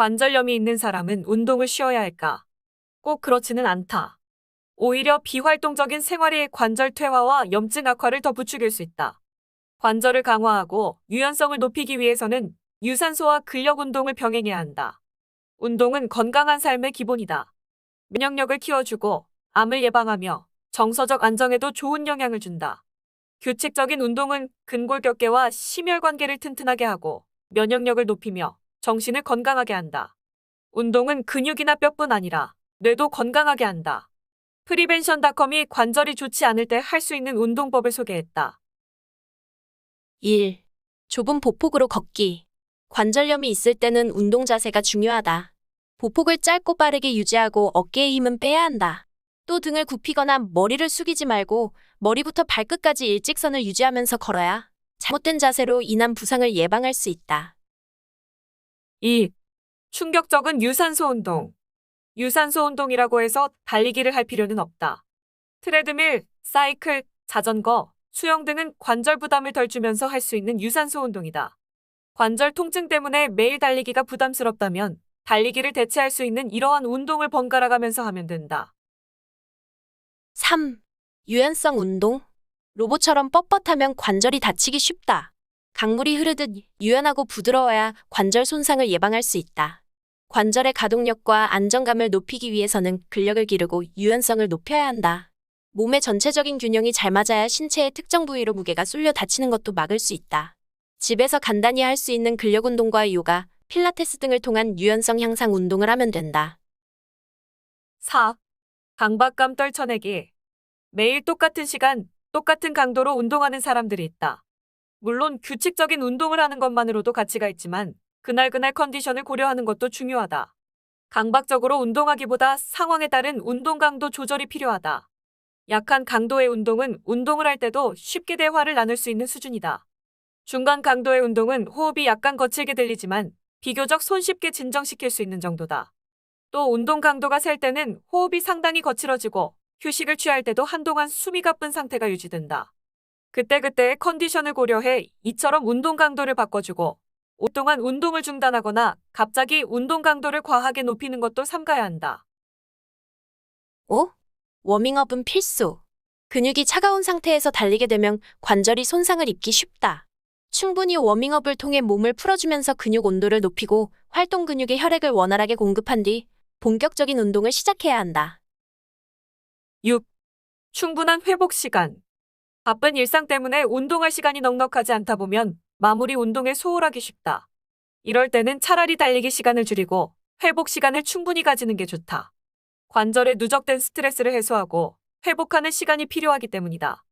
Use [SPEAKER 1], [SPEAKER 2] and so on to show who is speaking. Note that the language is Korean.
[SPEAKER 1] 관절염이 있는 사람은 운동을 쉬어야 할까? 꼭 그렇지는 않다. 오히려 비활동적인 생활이 관절 퇴화와 염증 악화를 더 부추길 수 있다. 관절을 강화하고 유연성을 높이기 위해서는 유산소와 근력 운동을 병행해야 한다. 운동은 건강한 삶의 기본이다. 면역력을 키워주고 암을 예방하며 정서적 안정에도 좋은 영향을 준다. 규칙적인 운동은 근골격계와 심혈관계를 튼튼하게 하고 면역력을 높이며 정신을 건강하게 한다. 운동은 근육이나 뼈뿐 아니라 뇌도 건강하게 한다. 프리벤션닷컴이 관절이 좋지 않을 때 할 수 있는 운동법을 소개했다.
[SPEAKER 2] 1. 좁은 보폭으로 걷기. 관절염이 있을 때는 운동 자세가 중요하다. 보폭을 짧고 빠르게 유지하고 어깨에 힘은 빼야 한다. 또 등을 굽히거나 머리를 숙이지 말고 머리부터 발끝까지 일직선을 유지하면서 걸어야 잘못된 자세로 인한 부상을 예방할 수 있다.
[SPEAKER 1] 2. 충격적인 유산소 운동. 유산소 운동이라고 해서 달리기를 할 필요는 없다. 트레드밀, 사이클, 자전거, 수영 등은 관절 부담을 덜 주면서 할 수 있는 유산소 운동이다. 관절 통증 때문에 매일 달리기가 부담스럽다면 달리기를 대체할 수 있는 이러한 운동을 번갈아 가면서 하면 된다.
[SPEAKER 2] 3. 유연성 운동. 로봇처럼 뻣뻣하면 관절이 다치기 쉽다. 강물이 흐르듯 유연하고 부드러워야 관절 손상을 예방할 수 있다. 관절의 가동력과 안정감을 높이기 위해서는 근력을 기르고 유연성을 높여야 한다. 몸의 전체적인 균형이 잘 맞아야 신체의 특정 부위로 무게가 쏠려 다치는 것도 막을 수 있다. 집에서 간단히 할 수 있는 근력 운동과 요가, 필라테스 등을 통한 유연성 향상 운동을 하면 된다.
[SPEAKER 1] 4. 강박감 떨쳐내기. 매일 똑같은 시간, 똑같은 강도로 운동하는 사람들이 있다. 물론 규칙적인 운동을 하는 것만으로도 가치가 있지만 그날그날 컨디션을 고려하는 것도 중요하다. 강박적으로 운동하기보다 상황에 따른 운동 강도 조절이 필요하다. 약한 강도의 운동은 운동을 할 때도 쉽게 대화를 나눌 수 있는 수준이다. 중간 강도의 운동은 호흡이 약간 거칠게 들리지만 비교적 손쉽게 진정시킬 수 있는 정도다. 또 운동 강도가 셀 때는 호흡이 상당히 거칠어지고 휴식을 취할 때도 한동안 숨이 가쁜 상태가 유지된다. 그때그때의 컨디션을 고려해 이처럼 운동 강도를 바꿔주고 오동안 운동을 중단하거나 갑자기 운동 강도를 과하게 높이는 것도 삼가야 한다.
[SPEAKER 2] 5. 워밍업은 필수. 근육이 차가운 상태에서 달리게 되면 관절이 손상을 입기 쉽다. 충분히 워밍업을 통해 몸을 풀어주면서 근육 온도를 높이고 활동 근육에 혈액을 원활하게 공급한 뒤 본격적인 운동을 시작해야 한다.
[SPEAKER 1] 6. 충분한 회복 시간. 바쁜 일상 때문에 운동할 시간이 넉넉하지 않다 보면 마무리 운동에 소홀하기 쉽다. 이럴 때는 차라리 달리기 시간을 줄이고 회복 시간을 충분히 가지는 게 좋다. 관절에 누적된 스트레스를 해소하고 회복하는 시간이 필요하기 때문이다.